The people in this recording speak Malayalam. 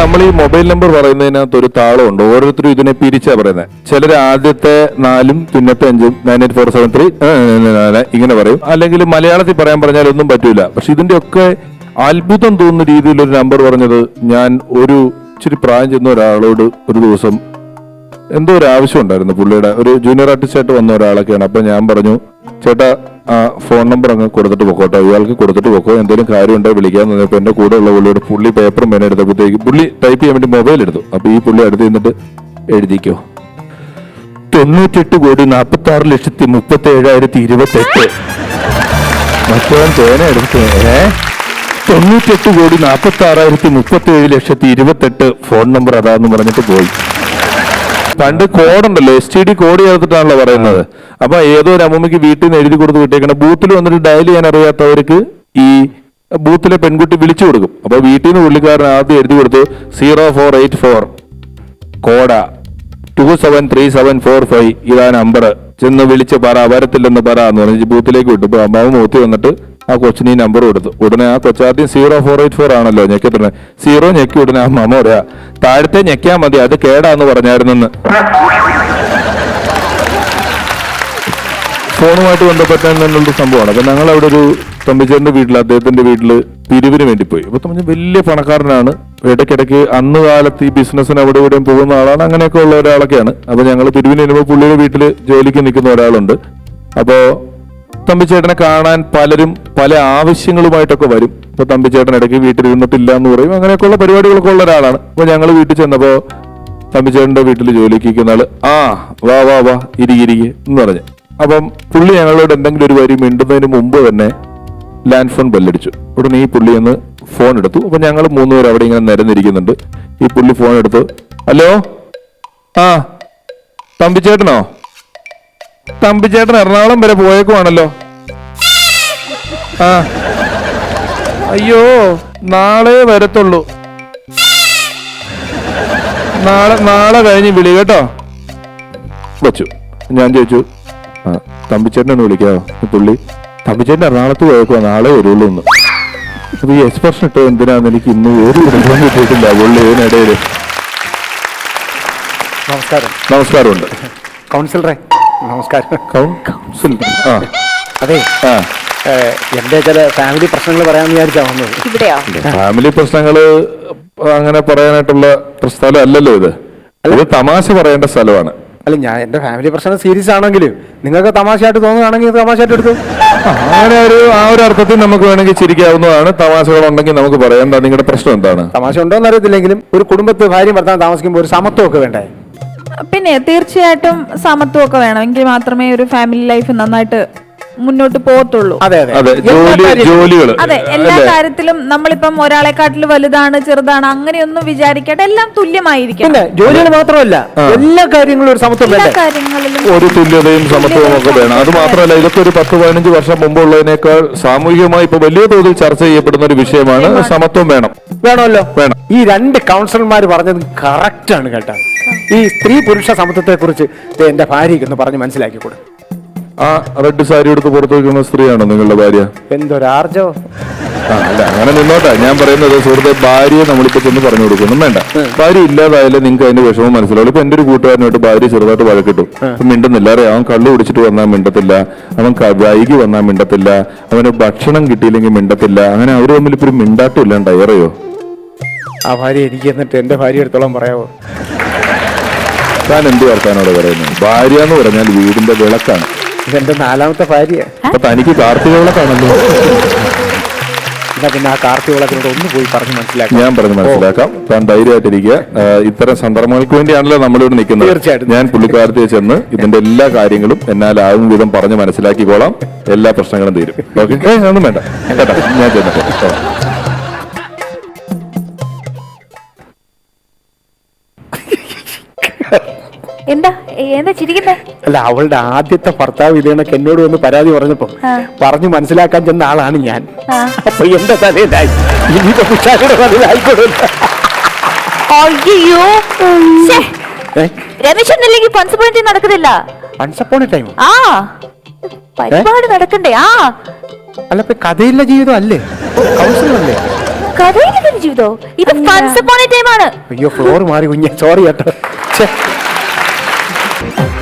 നമ്മൾ ഈ മൊബൈൽ നമ്പർ പറയുന്നതിനകത്ത് ഒരു താളമുണ്ട്. ഓരോരുത്തരും ഇതിനെ പിരിച്ചാ പറയുന്നത് ചിലർ ആദ്യത്തെ നാലും പിന്നത്തെ അഞ്ചും nine eight four seven three ഇങ്ങനെ പറയും. അല്ലെങ്കിൽ മലയാളത്തിൽ പറയാൻ പറഞ്ഞാൽ ഒന്നും പറ്റൂല. പക്ഷെ ഇതിന്റെ ഒക്കെ അത്ഭുതം തോന്നുന്ന രീതിയിൽ ഒരു നമ്പർ പറഞ്ഞത് ഞാൻ ഒരു ഇച്ചിരി പ്രായം ചെന്ന ഒരാളോട് ഒരു ദിവസം എന്തോ ഒരു ആവശ്യം ഉണ്ടായിരുന്നു പുള്ളിയുടെ. ഒരു ജൂനിയർ ആർട്ടിസ്റ്റ് ആയിട്ട് വന്ന ഒരാളൊക്കെയാണ്. അപ്പൊ ഞാൻ പറഞ്ഞു ചേട്ടാ ആ ഫോൺ നമ്പർ അങ്ങ് കൊടുത്തിട്ട് പൊക്കോട്ടെ. ഇയാൾക്ക് കൊടുത്തിട്ട് പൊക്കോ. എന്തെങ്കിലും കാര്യം ഉണ്ടോ വിളിക്കാൻ പറഞ്ഞപ്പോ എന്റെ കൂടെ ഉള്ള പുള്ളിയുടെ പുള്ളി പേപ്പറും പേന എടുത്തപ്പോഴത്തേക്ക് പുള്ളി ടൈപ്പ് ചെയ്യാൻ വേണ്ടി മൊബൈൽ എടുത്തു. അപ്പൊ ഈ പുള്ളി അടുത്ത് നിന്നിട്ട് എഴുതിക്കോ. തൊണ്ണൂറ്റെട്ട് കോടി നാൽപ്പത്തി ആറ് ലക്ഷത്തി മുപ്പത്തി ഏഴായിരത്തി ഇരുപത്തി എട്ട് മറ്റവൻ പേന എടുത്ത് തൊണ്ണൂറ്റെട്ട് കോടി നാൽപ്പത്തി ആറായിരത്തി മുപ്പത്തി ഏഴ് ലക്ഷത്തി ഇരുപത്തെട്ട് ഫോൺ നമ്പർ അതാന്ന് പറഞ്ഞിട്ട് പോയി. പണ്ട് കോഡുണ്ടല്ലോ എസ് ടി ഡി കോഡ് ചേർത്തിട്ടാണല്ലോ പറയുന്നത്. അപ്പൊ ഏതോ ഒരു അമ്മൂമ്മയ്ക്ക് വീട്ടിൽ നിന്ന് എഴുതി കൊടുത്ത് വിട്ടേക്കണം ബൂത്തിൽ വന്നിട്ട് ഡയൽ ചെയ്യാൻ അറിയാത്തവർക്ക് ഈ ബൂത്തിലെ പെൺകുട്ടി വിളിച്ചു കൊടുക്കും. അപ്പൊ വീട്ടിൽ നിന്ന് പുള്ളിക്കാരൻ ആദ്യം എഴുതി കൊടുത്തു zero four eight four code two seven three seven four five ഇതാ നമ്പർ ചെന്ന് വിളിച്ച് പറ വരത്തില്ലെന്ന് പറ എന്ന് പറഞ്ഞ് ബൂത്തിലേക്ക് വിട്ടു. അമ്മാവ് മൂത്തി വന്നിട്ട് ആ കൊച്ചിന് ഈ നമ്പർ കൊടുത്തു. ഉടനെ ആ കൊച്ചാദ്യം സീറോ ഫോർ എയ്റ്റ് ഫോർ ആണല്ലോ ഞെക്കത്തിനെ സീറോ ഞെക്കി ഉടനെ ആ മമ്മ പറയാ താഴത്തെ ഞെക്കിയാൽ മതി അത് കേടാന്ന് പറഞ്ഞായിരുന്നെന്ന്. ഫോണുമായിട്ട് ബന്ധപ്പെട്ട എന്നുള്ള സംഭവമാണ്. അപ്പൊ ഞങ്ങൾ അവിടെ ഒരു തമ്പിച്ചേറിന്റെ വീട്ടിൽ അദ്ദേഹത്തിന്റെ വീട്ടിൽ പിരിവിന് വേണ്ടി പോയി. അപ്പൊ തമ്മിൽ വലിയ പണക്കാരനാണ്. ഇടയ്ക്കിടയ്ക്ക് അന്ന് കാലത്ത് ഈ ബിസിനസ്സിന് അവിടെ ഇവിടെയും പോകുന്ന ആളാണ്. അങ്ങനെയൊക്കെ ഉള്ള ഒരാളൊക്കെയാണ്. അപ്പൊ ഞങ്ങൾ പിരിവിന് വരുമ്പോൾ പുള്ളിയുടെ വീട്ടിൽ ജോലിക്ക് നിൽക്കുന്ന ഒരാളുണ്ട്. അപ്പോ തമ്പിച്ചേട്ടനെ കാണാൻ പലരും പല ആവശ്യങ്ങളുമായിട്ടൊക്കെ വരും. ഇപ്പൊ തമ്പിച്ചേട്ടൻ ഇടയ്ക്ക് വീട്ടിൽ ഇരുന്നിട്ടില്ല എന്ന് പറയും. അങ്ങനെയൊക്കെയുള്ള പരിപാടികളൊക്കെ ഉള്ള ഒരാളാണ്. അപ്പൊ ഞങ്ങൾ വീട്ടിൽ ചെന്നപ്പോ തമ്പിച്ചേട്ടന്റെ വീട്ടിൽ ജോലിക്ക് നിൽക്കുന്ന ആൾ ആ വാ വാ വാ ഇരികെ ഇരികെ എന്ന് പറഞ്ഞു. അപ്പം പുള്ളി ഞങ്ങളോട് എന്തെങ്കിലും ഒരു വരി മിണ്ടുന്നതിന് മുമ്പ് തന്നെ ലാൻഡ് ഫോൺ ബെല്ലടിച്ചു. ഉടനെ ഈ പുള്ളി ഒന്ന് ഫോൺ എടുത്തു. അപ്പൊ ഞങ്ങൾ മൂന്നുപേർ അവിടെ ഇങ്ങനെ നിരന്നിരിക്കുന്നുണ്ട്. ഈ പുള്ളി ഫോൺ എടുത്തു ഹലോ? ആ തമ്പിച്ചേട്ടനോ? തമ്പിച്ചേട്ടൻ എറണാകുളം വരെ പോയേക്കുവാണല്ലോ. ആ. അയ്യോ നാളെ വരത്തുള്ളൂ. നാളെ നാളെ കഴിഞ്ഞ് വിളി കേട്ടോ. വെച്ചു. ഞാൻ ചോദിച്ചു ആ തമ്പിച്ചേട്ടനെ ഒന്ന് വിളിക്കാവോ? ഈ പുള്ളി തമ്പിച്ചേട്ടൻ എറണാകുളത്ത് പോയേക്കുവാ നാളെ വരുള്ളൂ എന്ന്. അപ്പൊ ഈ എക്സ്പ്രഷൻ ഇട്ടത് എന്തിനാന്ന് എനിക്ക് ഇന്ന് ഒരു വിളിക്കാൻ കിട്ടിയിട്ടില്ല പുള്ളി ഇതിനിടയിൽ നമസ്കാരം. നമസ്കാരമുണ്ട്. കൗൺസിലറെ നമസ്കാരം. കൗൺസിൽ. ആ. അതെ ആ. എന്റെ ചില ഫാമിലി പ്രശ്നങ്ങൾ പറയാമെന്ന് വിചാരിച്ചാ വന്നത്. ഇവിടെയോ? ഫാമിലി പ്രശ്നങ്ങൾ അങ്ങനെ പറയാനായിട്ടുള്ള സ്ഥലം അല്ലല്ലോ ഇത്. ഇത് തമാശ പറയേണ്ട സ്ഥലമാണ്. അല്ല ഞാൻ എന്റെ ഫാമിലി പ്രശ്നം സീരിയസ് ആണെങ്കിലും നിങ്ങൾക്ക് തമാശയായിട്ട് തോന്നുകയാണെങ്കിൽ തമാശയായിട്ട് എടുത്തു ആ, അങ്ങനെ ഒരു ആ ഒരു അർത്ഥത്തിൽ നമുക്ക് വേണമെങ്കിൽ ചിരിക്കാവുന്നതാണ്. തമാശകൾ ഉണ്ടെങ്കിൽ നമുക്ക് പറയാം. എന്താ നിങ്ങളുടെ പ്രശ്നം എന്താണ്? തമാശ ഉണ്ടോ എന്ന് അറിയത്തില്ലെങ്കിലും ഒരു കുടുംബത്തെ ഭാര്യയും ഭർത്താവ് താമസിക്കുമ്പോൾ ഒരു സമത്വമൊക്കെ വേണ്ടേ? പിന്നെ തീർച്ചയായിട്ടും സമത്വമൊക്കെ വേണം. എങ്കിൽ മാത്രമേ ഒരു ഫാമിലി ലൈഫ് നന്നായിട്ട് മുന്നോട്ട് പോകത്തുള്ളൂ. അതെ എല്ലാ കാര്യത്തിലും. ജോലികൾ. അതെ എല്ലാ കാര്യത്തിലും നമ്മളിപ്പം ഒരാളെക്കാട്ടിൽ വലുതാണ് ചെറുതാണ് അങ്ങനെയൊന്നും വിചാരിക്കാതെ എല്ലാം തുല്യമായിരിക്കും ജോലികൾ മാത്രമല്ല എല്ലാ കാര്യങ്ങളും ഒരു സമത്വം എല്ലാ കാര്യങ്ങളിലും ഒരു തുല്യതയും സമത്വവും ഒക്കെ വേണം. അത് മാത്രമല്ല ഇതൊക്കെ ഒരു പത്ത് പതിനഞ്ച് വർഷം മുമ്പുള്ളതിനേക്കാൾ സാമൂഹികമായി ഇപ്പൊ വലിയ തോതിൽ ചർച്ച ചെയ്യപ്പെടുന്ന ഒരു വിഷയമാണ് സമത്വം വേണം. വേണമല്ലോ? വേണം. ഈ രണ്ട് കൗൺസിലർമാർ പറഞ്ഞത് കറക്റ്റ് ആണ് കേട്ടോ. ഈ സ്ത്രീ പുരുഷ സമത്വത്തെ കുറിച്ച് എന്റെ ഭാര്യയ്ക്ക് ഒന്ന് പറഞ്ഞ് മനസ്സിലാക്കി കൊടു ആ റെഡ് സാരി എടുത്ത് പുറത്തു വയ്ക്കുന്ന സ്ത്രീയാണോ നിങ്ങളുടെ ഭാര്യ? എന്തൊരാർജോ ആ, അല്ല അങ്ങനെ നിന്നോട്ടെ. ഞാൻ പറയുന്നത് സുഹൃത്തെ ഭാര്യയെ നമ്മളിപ്പോ ചെന്ന് പറഞ്ഞു കൊടുക്കുന്നു. വേണ്ട. ഭാര്യ ഇല്ലാതായാലും നിങ്ങൾക്ക് അതിന്റെ വിഷമം മനസ്സിലാവും ഇപ്പൊ എന്റെ ഒരു കൂട്ടുകാരനായിട്ട് ഭാര്യ ചെറുതായിട്ട് വഴക്കിട്ടു. അപ്പൊ മിണ്ടുന്നില്ല. അറിയാം അവൻ കള്ളു കുടിച്ചിട്ട് വന്നാൽ മിണ്ടത്തില്ല. അവൻ വൈകി വന്നാൽ മിണ്ടത്തില്ല. അവന് ഭക്ഷണം കിട്ടിയില്ലെങ്കിൽ മിണ്ടത്തില്ല. അങ്ങനെ അവർ തമ്മിൽ ഇപ്പൊ ഒരു മിണ്ടാട്ടം ഇല്ലാണ്ടായി അറിയോ? ആ ഭാര്യ എനിക്ക് എന്നിട്ട് എന്റെ ഭാര്യ എടുത്തോളം പറയാവോ? താൻ എന്ത് വർത്താനോട് പറയുന്നത്? ഭാര്യ എന്ന് പറഞ്ഞാൽ വീടിന്റെ വിളക്കാണ്. ഇതെന്റെ നാലാമത്തെ ഭാര്യ. അപ്പൊ തനിക്ക് കാർത്തിക വിളക്കാണല്ലോ എന്നാ പിന്നെ ആ കാർത്തിക വിളക്കിനോട് ഒന്ന് പോയി പറഞ്ഞ് മനസ്സിലാക്കാം. ഞാൻ പറഞ്ഞ് മനസ്സിലാക്കാം. താൻ ധൈര്യമായിട്ടിരിക്കുക. ഇത്തരം സന്ദർഭങ്ങൾക്ക് വേണ്ടിയാണല്ലോ നമ്മളിവിടെ നിൽക്കുന്നത്. തീർച്ചയായിട്ടും. ഞാൻ പുള്ളിക്കാരത്തെ ചെന്ന് ഇതിന്റെ എല്ലാ കാര്യങ്ങളും എന്നാലാവും വിധം പറഞ്ഞ് മനസ്സിലാക്കിക്കോളാം. എല്ലാ പ്രശ്നങ്ങളും തീരും. ഓക്കെ? ഒന്നും വേണ്ട. കേട്ടോ. ഞാൻ ചെന്നിട്ട്. എന്താ? എന്താ ചിരിക്കുന്നേ? അല്ല അവളുടെ ആദ്യത്തെ ഭർത്താവ് ഇതേണക്ക് എന്നോട് വന്ന് പരാതി പറഞ്ഞപ്പോ പറഞ്ഞു മനസ്സിലാക്കാൻ ചെന്ന ആളാണ് ഞാൻ. അപ്പൊ എന്റെ തലയിലായി. ഇനിയിപ്പോ പിഷാരുടെ തലയിലായിക്കോട്ടെ അയ്യോ. രമേശനല്ലെങ്കിൽ പൺസ് നടക്കുന്നില്ല വൺസപ്പോണ ടൈം ആ. പരിപാടി നടക്കണ്ടേ? ആ. അല്ല ഇപ്പൊ കഥയില്ല ജീവിതം അല്ലേ? കൗൺസിലർ അല്ലേ കഥയിലൊരു ജീവിതോ ഇത് ഫൺസ് ടൈം ടൈമാണ് അയ്യോ ഫ്ലോർ മാറി കുഞ്ഞ. സോറി കേട്ടോ Thank you.